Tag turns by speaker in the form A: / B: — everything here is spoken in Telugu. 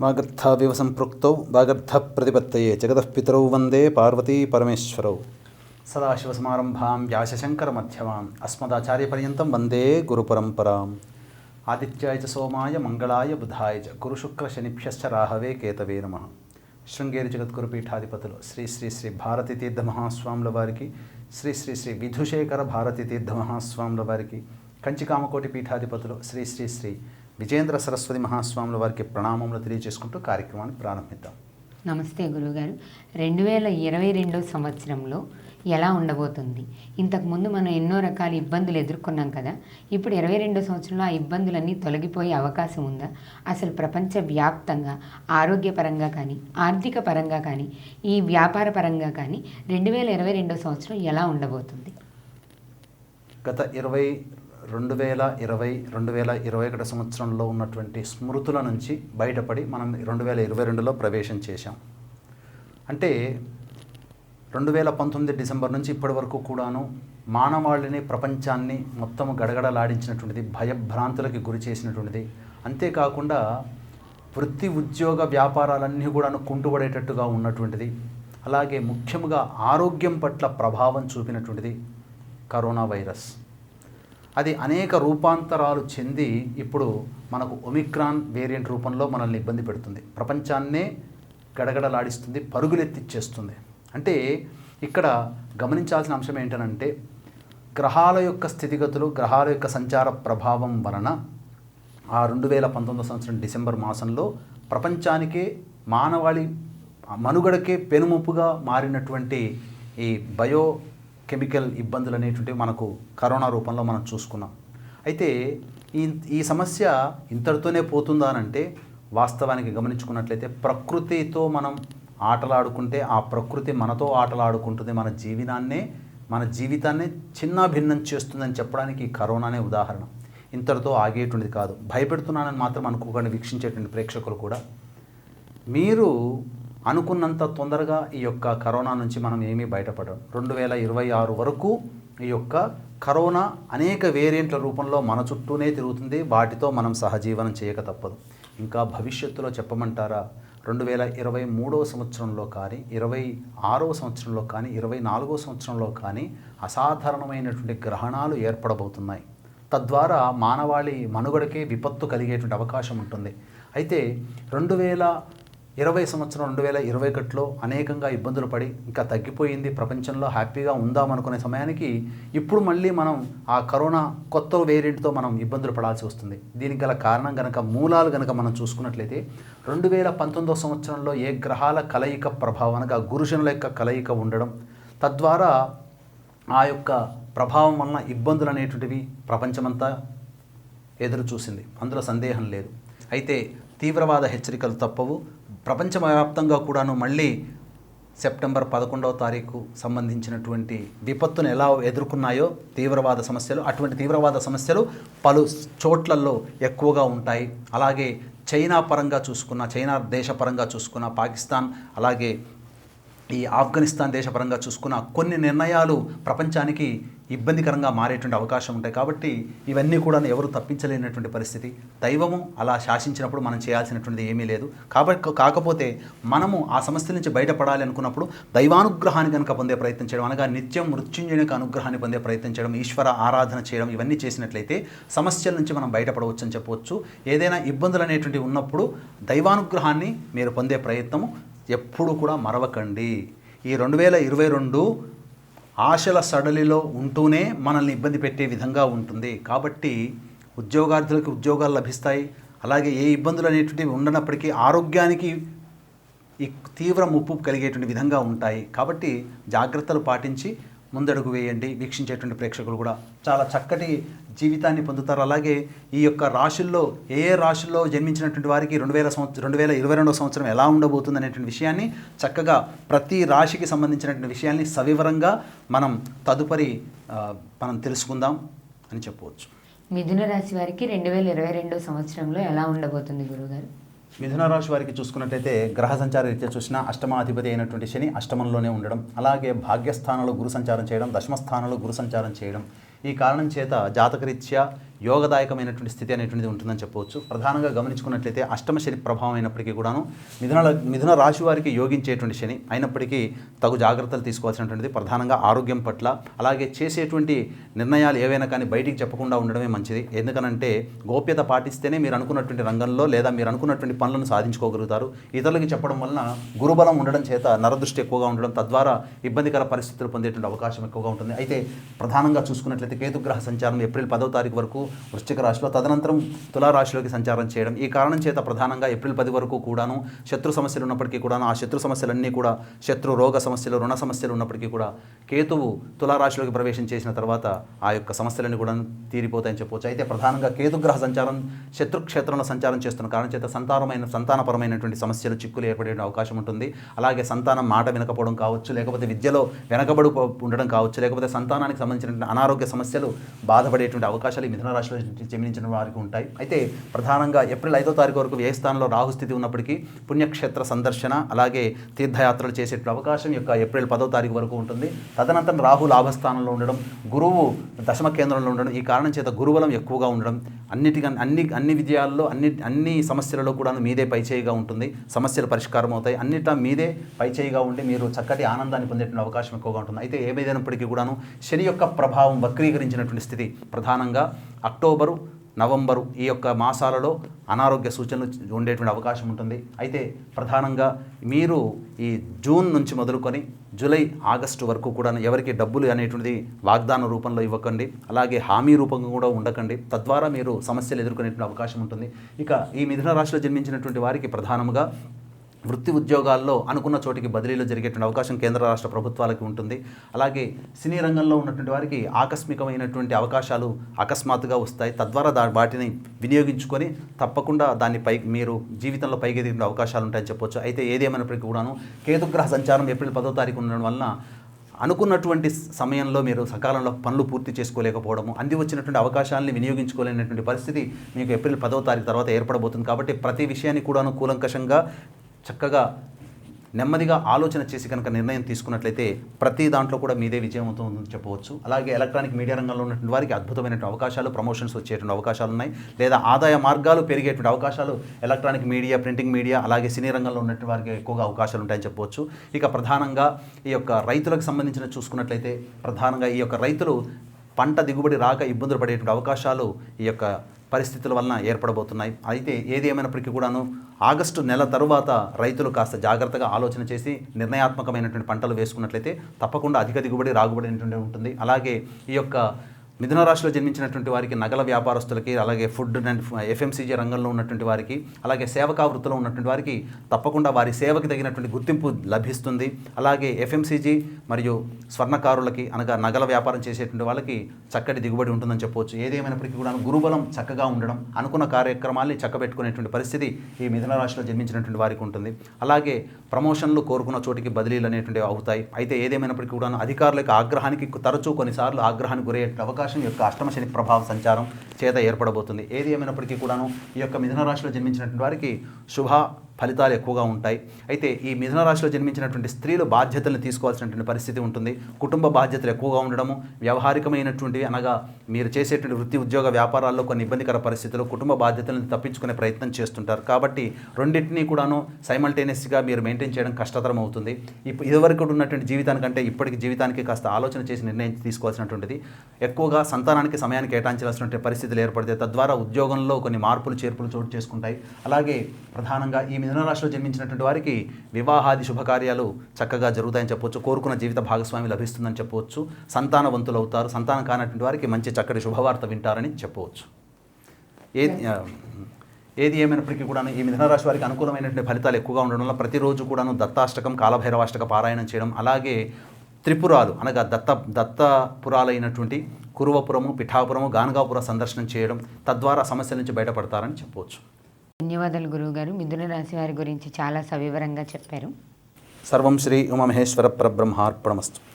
A: వాగర్థావివ సంపృక్తౌ వాగర్థ ప్రతిపత్తయే జగతఃపితరౌ వందే పార్వతీ పరమేశ్వరౌ సదాశివసమారంభాం వ్యాసశంకరమధ్యమాం అస్మదాచార్యపర్యంతం వందే గురుపరంపరాం ఆదిత్యాయ చ సోమాయ మంగళాయ బుధాయ చ గురుశుక్రశనిభ్యశ్చ రాహవే కేతవే నమ శృంగేరి జగద్గురు పీఠాధిపతులు శ్రీ శ్రీ శ్రీ భారతీ తీర్థ మహాస్వాముల వారికి శ్రీ శ్రీ శ్రీ విధుశేఖర భారతీ తీర్థ మహాస్వాముల వారికి కంచికామకోటి పీఠాధిపతులు శ్రీ శ్రీ శ్రీ విజేంద్ర సరస్వతి మహాస్వాముల వారికి ప్రణామములు తెలియజేసుకుంటూ కార్యక్రమాన్ని ప్రారంభిద్దాం.
B: నమస్తే గురుగారు రెండు వేల ఇరవై రెండో సంవత్సరంలో ఎలా ఉండబోతుంది? ఇంతకుముందు మనం ఎన్నో రకాల ఇబ్బందులు ఎదుర్కొన్నాం కదా. ఇప్పుడు ఇరవై రెండో సంవత్సరంలో ఆ ఇబ్బందులన్నీ తొలగిపోయే అవకాశం ఉందా? అసలు ప్రపంచ వ్యాప్తంగా ఆరోగ్యపరంగా కానీ ఆర్థిక పరంగా కానీ ఈ వ్యాపార పరంగా కానీ రెండు వేల ఇరవై రెండో సంవత్సరం ఎలా ఉండబోతుంది?
A: గత ఇరవై రెండు వేల ఇరవై రెండు వేల ఇరవై ఒకటి సంవత్సరంలో ఉన్నటువంటి స్మృతుల నుంచి బయటపడి మనం రెండు వేల ఇరవై రెండులో ప్రవేశం చేశాం. అంటే రెండు వేల పంతొమ్మిది డిసెంబర్ నుంచి ఇప్పటి వరకు కూడాను మానవాళిని ప్రపంచాన్ని మొత్తం గడగడలాడించినటువంటిది భయభ్రాంతులకి గురి చేసినటువంటిది. అంతేకాకుండా వృత్తి ఉద్యోగ వ్యాపారాలన్నీ కూడాను కుంటుపడేటట్టుగా ఉన్నటువంటిది. అలాగే ముఖ్యంగా ఆరోగ్యం పట్ల ప్రభావం చూపినటువంటిది కరోనా వైరస్. అది అనేక రూపాంతరాలు చెంది ఇప్పుడు మనకు ఒమిక్రాన్ వేరియంట్ రూపంలో మనల్ని ఇబ్బంది పెడుతుంది. ప్రపంచాన్నే గడగడలాడిస్తుంది పరుగులెత్తిచ్చేస్తుంది. అంటే ఇక్కడ గమనించాల్సిన అంశం ఏంటనంటే గ్రహాల యొక్క స్థితిగతులు గ్రహాల యొక్క సంచార ప్రభావం వలన ఆ రెండు వేల పంతొమ్మిది సంవత్సరం డిసెంబర్ మాసంలో ప్రపంచానికే మానవాళి మనుగడకే పెనుముప్పుగా మారినటువంటి ఈ బయో కెమికల్ ఇబ్బందులు అనేటువంటివి మనకు కరోనా రూపంలో మనం చూసుకున్నాం. అయితే ఈ ఈ సమస్య ఇంతటితోనే పోతుందా అంటే వాస్తవానికి గమనించుకున్నట్లయితే ప్రకృతితో మనం ఆటలాడుకుంటే ఆ ప్రకృతి మనతో ఆటలాడుకుంటుంది మన జీవనాన్నే మన జీవితాన్ని చిన్న భిన్నం చేస్తుందని చెప్పడానికి ఈ కరోనానే ఉదాహరణ. ఇంతటితో ఆగేటువంటిది కాదు. భయపెడుతున్నానని మాత్రం అనుకోకండి వీక్షించేటువంటి ప్రేక్షకులు కూడా. మీరు అనుకున్నంత తొందరగా ఈ యొక్క కరోనా నుంచి మనం ఏమీ బయటపడం రెండు వేల ఇరవై ఆరు వరకు ఈ యొక్క కరోనా అనేక వేరియంట్ల రూపంలో మన చుట్టూనే తిరుగుతుంది. వాటితో మనం సహజీవనం చేయక తప్పదు. ఇంకా భవిష్యత్తులో చెప్పమంటారా? రెండు వేల ఇరవై మూడవ సంవత్సరంలో కానీ ఇరవై ఆరవ సంవత్సరంలో కానీ ఇరవై నాలుగవ సంవత్సరంలో కానీ అసాధారణమైనటువంటి గ్రహణాలు ఏర్పడబోతున్నాయి. తద్వారా మానవాళి మనుగడకే విపత్తు కలిగేటువంటి అవకాశం ఉంటుంది. అయితే రెండు వేల ఇరవై సంవత్సరం రెండు వేల ఇరవై ఒకటిలో అనేకంగా ఇబ్బందులు పడి ఇంకా తగ్గిపోయింది. ప్రపంచంలో హ్యాపీగా ఉందామనుకునే సమయానికి ఇప్పుడు మళ్ళీ మనం ఆ కరోనా కొత్త వేరియంట్తో మనం ఇబ్బందులు పడాల్సి వస్తుంది. దీనికి గల కారణం కనుక మూలాలు కనుక మనం చూసుకున్నట్లయితే రెండు వేల పంతొమ్మిదో సంవత్సరంలో ఏ గ్రహాల కలయిక ప్రభావం అనగా గురుజనుల యొక్క కలయిక ఉండడం తద్వారా ఆ యొక్క ప్రభావం వలన ఇబ్బందులు అనేటువంటివి ప్రపంచమంతా ఎదురు చూసింది అందులో సందేహం లేదు. అయితే తీవ్రవాద హెచ్చరికలు తప్పవు. ప్రపంచవ్యాప్తంగా కూడాను మళ్ళీ సెప్టెంబర్ పదకొండవ తారీఖు సంబంధించినటువంటి విపత్తును ఎలా ఎదుర్కొన్నాయో తీవ్రవాద సమస్యలు అటువంటి తీవ్రవాద సమస్యలు పలు చోట్లలో ఎక్కువగా ఉంటాయి. అలాగే చైనా పరంగా చూసుకున్న చైనా దేశపరంగా చూసుకున్న పాకిస్తాన్ అలాగే ఈ ఆఫ్ఘనిస్తాన్ దేశపరంగా చూసుకున్న కొన్ని నిర్ణయాలు ప్రపంచానికి ఇబ్బందికరంగా మారేటువంటి అవకాశం ఉంటాయి కాబట్టి ఇవన్నీ కూడా ఎవరు తప్పించలేనటువంటి పరిస్థితి. దైవము అలా శాసించినప్పుడు మనం చేయాల్సినటువంటిది ఏమీ లేదు. కాబట్టి కాకపోతే మనము ఆ సమస్య నుంచి బయటపడాలి అనుకున్నప్పుడు దైవానుగ్రహాన్ని కనుక పొందే ప్రయత్నం చేయడం అనగా నిత్యం మృత్యుంజయుని అనుగ్రహాన్ని పొందే ప్రయత్నం చేయడం ఈశ్వర ఆరాధన చేయడం ఇవన్నీ చేసినట్లయితే సమస్యల నుంచి మనం బయటపడవచ్చు అని చెప్పవచ్చు. ఏదైనా ఇబ్బందులు అనేటువంటివి ఉన్నప్పుడు దైవానుగ్రహాన్ని మీరు పొందే ప్రయత్నము ఎప్పుడు కూడా మరవకండి. ఈ రెండు వేల ఇరవై రెండు ఆశల సడలిలో ఉంటూనే మనల్ని ఇబ్బంది పెట్టే విధంగా ఉంటుంది. కాబట్టి ఉద్యోగార్థులకు ఉద్యోగాలు లభిస్తాయి. అలాగే ఏ ఇబ్బందులు అనేటువంటివి ఉండనప్పటికీ ఆరోగ్యానికి ఈ తీవ్ర ముప్పు కలిగేటువంటి విధంగా ఉంటాయి. కాబట్టి జాగ్రత్తలు పాటించి ముందడుగు వేయండి. వీక్షించేటువంటి ప్రేక్షకులు కూడా చాలా చక్కటి జీవితాన్ని పొందుతారు. అలాగే ఈ యొక్క రాశుల్లో ఏ ఏ రాశుల్లో జన్మించినటువంటి వారికి రెండు వేల సంవత్సరం రెండు వేల ఇరవై రెండవ సంవత్సరం ఎలా ఉండబోతుంది అనేటువంటి విషయాన్ని చక్కగా ప్రతి రాశికి సంబంధించినటువంటి విషయాన్ని సవివరంగా మనం తదుపరి మనం తెలుసుకుందాం అని చెప్పవచ్చు.
B: మిథున రాశి వారికి రెండు వేల ఇరవై రెండో సంవత్సరంలో ఎలా ఉండబోతుంది గురుగారు
A: మిథున రాశి వారికి చూసుకున్నట్టయితే గ్రహ సంచార రీత్యా చూసిన అష్టమాధిపతి అయినటువంటి శని అష్టమంలోనే ఉండడం అలాగే భాగ్యస్థానంలో గురు సంచారం చేయడం దశమస్థానంలో గురు సంచారం చేయడం ఈ కారణం చేత జాతకరీత్యా యోగదాయకమైనటువంటి స్థితి అనేటువంటిది ఉంటుందని చెప్పవచ్చు. ప్రధానంగా గమనించుకున్నట్లయితే అష్టమ శని ప్రభావం అయినప్పటికీ కూడాను మిథున మిథున రాశి వారికి యోగించేటువంటి శని అయినప్పటికీ తగు జాగ్రత్తలు తీసుకోవాల్సినటువంటిది ప్రధానంగా ఆరోగ్యం పట్ల. అలాగే చేసేటువంటి నిర్ణయాలు ఏవైనా కానీ బయటికి చెప్పకుండా ఉండడమే మంచిది. ఎందుకనంటే గోప్యత పాటిస్తేనే మీరు అనుకున్నటువంటి రంగంలో లేదా మీరు అనుకున్నటువంటి పనులను సాధించుకోగలుగుతారు. ఇతరులకి చెప్పడం వలన గురుబలం ఉండడం చేత నరదృష్టి ఎక్కువగా ఉండడం తద్వారా ఇబ్బందికర పరిస్థితులు పొందేటువంటి అవకాశం ఎక్కువగా ఉంటుంది. అయితే ప్రధానంగా చూసుకున్నట్లయితే కేతుగ్రహ సంచారం ఏప్రిల్ పదవ తారీఖు వరకు వృశ్చిక రాశిలో తదనంతరం తులారాశిలోకి సంచారం చేయడం. ఈ కారణం చేత ప్రధానంగా ఏప్రిల్ పది వరకు కూడాను శత్రు సమస్యలు ఉన్నప్పటికీ కూడాను ఆ శత్రు సమస్యలన్నీ కూడా శత్రు రోగ సమస్యలు రుణ సమస్యలు ఉన్నప్పటికీ కూడా కేతువు తులారాశిలోకి ప్రవేశం చేసిన తర్వాత ఆ యొక్క సమస్యలన్నీ కూడా తీరిపోతాయని చెప్పవచ్చు అయితే ప్రధానంగా కేతుగ్రహ సంచారం శత్రుక్షేత్రంలో సంచారం చేస్తున్న కారణం చేత సంతానమైన సంతానపరమైనటువంటి సమస్యలు చిక్కులు ఏర్పడే అవకాశం ఉంటుంది. అలాగే సంతానం మాట వినకపోవడం కావచ్చు లేకపోతే విద్యలో వెనకబడి ఉండడం కావచ్చు లేకపోతే సంతానానికి సంబంధించినటువంటి అనారోగ్య సమస్యలు బాధపడేటువంటి అవకాశాలు ఈ మిథున రాశిలో జమినించిన వారికి ఉంటాయి. అయితే ప్రధానంగా ఏప్రిల్ ఐదో తారీఖు వరకు ఏ స్థానంలో రాహు స్థితి ఉన్నప్పటికీ పుణ్యక్షేత్ర సందర్శన అలాగే తీర్థయాత్రలు చేసేటువంటి అవకాశం యొక్క ఏప్రిల్ పదో తారీఖు వరకు ఉంటుంది. తదనంతరం రాహు లాభస్థానంలో ఉండడం గురువు దశమ కేంద్రంలో ఉండడం ఈ కారణం చేత గురుబలం ఎక్కువగా ఉండడం అన్నిటికన్నా అన్ని అన్ని విజయాల్లో అన్ని అన్ని సమస్యలలో కూడా మీదే పైచేయిగా ఉంటుంది. సమస్యలు పరిష్కారం అవుతాయి. అన్నిటా మీదే పైచేయిగా ఉండి మీరు చక్కటి ఆనందాన్ని పొందేటువంటి అవకాశం ఎక్కువగా ఉంటుంది. అయితే ఏమైనప్పటికీ కూడాను శని యొక్క ప్రభావం వక్రీకరించినటువంటి స్థితి ప్రధానంగా అక్టోబరు నవంబరు ఈ యొక్క మాసాలలో అనారోగ్య సూచనలు ఉండేటువంటి అవకాశం ఉంటుంది. అయితే ప్రధానంగా మీరు ఈ జూన్ నుంచి మొదలుకొని జూలై ఆగస్టు వరకు కూడా ఎవరికి డబ్బులు అనేటువంటిది వాగ్దాన రూపంలో ఇవ్వకండి. అలాగే హామీ రూపంగా కూడా ఉండకండి. తద్వారా మీరు సమస్యలు ఎదుర్కొనేటువంటి అవకాశం ఉంటుంది. ఇక ఈ మిథున రాశిలో జన్మించినటువంటి వారికి ప్రధానముగా వృత్తి ఉద్యోగాల్లో అనుకున్న చోటికి బదిలీలు జరిగేటువంటి అవకాశం కేంద్ర రాష్ట్ర ప్రభుత్వాలకి ఉంటుంది. అలాగే సినీ రంగంలో ఉన్నటువంటి వారికి ఆకస్మికమైనటువంటి అవకాశాలు అకస్మాత్తుగా వస్తాయి. తద్వారా దా వాటిని వినియోగించుకొని తప్పకుండా దాన్ని పై మీరు జీవితంలో పైకి ఎదిగే అవకాశాలు ఉంటాయని చెప్పొచ్చు. అయితే ఏదేమైనప్పటికీ కూడాను కేతుగ్రహ సంచారం ఏప్రిల్ పదో తారీఖు ఉండడం వలన అనుకున్నటువంటి సమయంలో మీరు సకాలంలో పనులు పూర్తి చేసుకోలేకపోవడము అంది వచ్చినటువంటి అవకాశాలని వినియోగించుకోలేనటువంటి పరిస్థితి మీకు ఏప్రిల్ పదో తారీఖు తర్వాత ఏర్పడబోతుంది. కాబట్టి ప్రతి విషయాన్ని కూడాను కూలంకషంగా చక్కగా నెమ్మదిగా ఆలోచన చేసి కనుక నిర్ణయం తీసుకున్నట్లయితే ప్రతి దాంట్లో కూడా మీదే విజయం అవుతుందని చెప్పవచ్చు. అలాగే ఎలక్ట్రానిక్ మీడియా రంగంలో ఉన్నటువంటి వారికి అద్భుతమైనటువంటి అవకాశాలు ప్రమోషన్స్ వచ్చేటువంటి అవకాశాలు ఉన్నాయి. లేదా ఆదాయ మార్గాలు పెరిగేటువంటి అవకాశాలు ఎలక్ట్రానిక్ మీడియా ప్రింటింగ్ మీడియా అలాగే సినీ రంగంలో ఉన్నటువంటి వారికి ఎక్కువగా అవకాశాలు ఉంటాయని చెప్పవచ్చు. ఇక ప్రధానంగా ఈ యొక్క రైతులకు సంబంధించిన చూసుకున్నట్లయితే ప్రధానంగా ఈ యొక్క రైతులు పంట దిగుబడి రాక ఇబ్బందులు పడేటువంటి అవకాశాలు ఈ యొక్క పరిస్థితుల వలన ఏర్పడబోతున్నాయి. అయితే ఏది ఏమైనప్పటికీ కూడాను ఆగస్టు నెల తరువాత రైతులు కాస్త జాగ్రత్తగా ఆలోచన చేసి నిర్ణయాత్మకమైనటువంటి పంటలు వేసుకున్నట్లయితే తప్పకుండా అధిక దిగుబడి రాగుబడి అనేటువంటి ఉంటుంది. అలాగే ఈ యొక్క మిథున రాశిలో జన్మించినటువంటి వారికి నగల వ్యాపారస్తులకి అలాగే ఫుడ్ అండ్ ఎఫ్ఎంసీజీ రంగంలో ఉన్నటువంటి వారికి అలాగే సేవకా వృత్తిలో ఉన్నటువంటి వారికి తప్పకుండా వారి సేవకి తగినటువంటి గుర్తింపు లభిస్తుంది. అలాగే ఎఫ్ఎంసీజీ మరియు స్వర్ణకారులకి అనగా నగల వ్యాపారం చేసేటువంటి వాళ్ళకి చక్కటి దిగుబడి ఉంటుందని చెప్పవచ్చు. ఏదేమైనప్పటికీ కూడా గురుబలం చక్కగా ఉండడం అనుకున్న కార్యక్రమాల్ని చక్కబెట్టుకునేటువంటి పరిస్థితి ఈ మిథున రాశిలో జన్మించినటువంటి వారికి ఉంటుంది. అలాగే ప్రమోషన్లు కోరుకున్న చోటికి బదిలీలు అనేటువంటివి అవుతాయి. అయితే ఏదేమైనప్పటికీ కూడా అధికారుల యొక్క ఆగ్రహానికి తరచూ కొన్నిసార్లు ఆగ్రహానికి గురయ్యే అవకాశం యొక్క అష్టమ శని ప్రభావ సంచారం చేత ఏర్పడబోతుంది. ఏది ఏమైనప్పటికీ కూడాను ఈ యొక్క మిథున రాశిలో జన్మించినటువంటి వారికి శుభ ఫలితాలు ఎక్కువగా ఉంటాయి. అయితే ఈ మిథున రాశిలో జన్మించినటువంటి స్త్రీలు బాధ్యతలను తీసుకోవాల్సినటువంటి పరిస్థితి ఉంటుంది. కుటుంబ బాధ్యతలు ఎక్కువగా ఉండడము వ్యవహారికమైనటువంటివి అనగా మీరు చేసేటువంటి వృత్తి ఉద్యోగ వ్యాపారాల్లో కొన్ని ఇబ్బందికర పరిస్థితులు కుటుంబ బాధ్యతలను తప్పించుకునే ప్రయత్నం చేస్తుంటారు. కాబట్టి రెండింటినీ కూడాను సైమల్టేనియస్గా మీరు మెయింటైన్ చేయడం కష్టతరం అవుతుంది. ఇప్పుడు ఇదివరకు ఉన్నటువంటి జీవితానికంటే ఇప్పటికి జీవితానికి కాస్త ఆలోచన చేసి నిర్ణయం తీసుకోవాల్సినటువంటిది. ఎక్కువగా సంతానానికి సమయాన్ని కేటాయించాల్సినటువంటి పరిస్థితి పరిస్థితులు ఏర్పడితే తద్వారా ఉద్యోగంలో కొన్ని మార్పులు చేర్పులు చోటు చేసుకుంటాయి. అలాగే ప్రధానంగా ఈ మిథున రాశిలో జన్మించినటువంటి వారికి వివాహాది శుభకార్యాలు చక్కగా జరుగుతాయని చెప్పవచ్చు కోరుకున్న జీవిత భాగస్వామి లభిస్తుందని చెప్పవచ్చు సంతానవంతులు అవుతారు. సంతానం కానటువంటి వారికి మంచి చక్కటి శుభవార్త వింటారని చెప్పవచ్చు ఏది ఏది ఏమైనప్పటికీ కూడా ఈ మిథున రాశి వారికి అనుకూలమైనటువంటి ఫలితాలు ఎక్కువగా ఉండడం వల్ల ప్రతిరోజు కూడాను దత్తాష్టకం కాలభైరవాష్టక పారాయణం చేయడం అలాగే త్రిపురాలు అనగా దత్త దత్తపురాలైనటువంటి కురువపురము పిఠాపురము గానగాపుర సందర్శనం చేయడం తద్వారా సమస్యల నుంచి బయటపడతారని చెప్పవచ్చు
B: ధన్యవాదాలు గురువుగారు. మిథున రాశి వారి గురించి చాలా సవివరంగా చెప్పారు.
A: సర్వం శ్రీ ఉమమహేశ్వర పరబ్రహ్మార్పణమస్తు.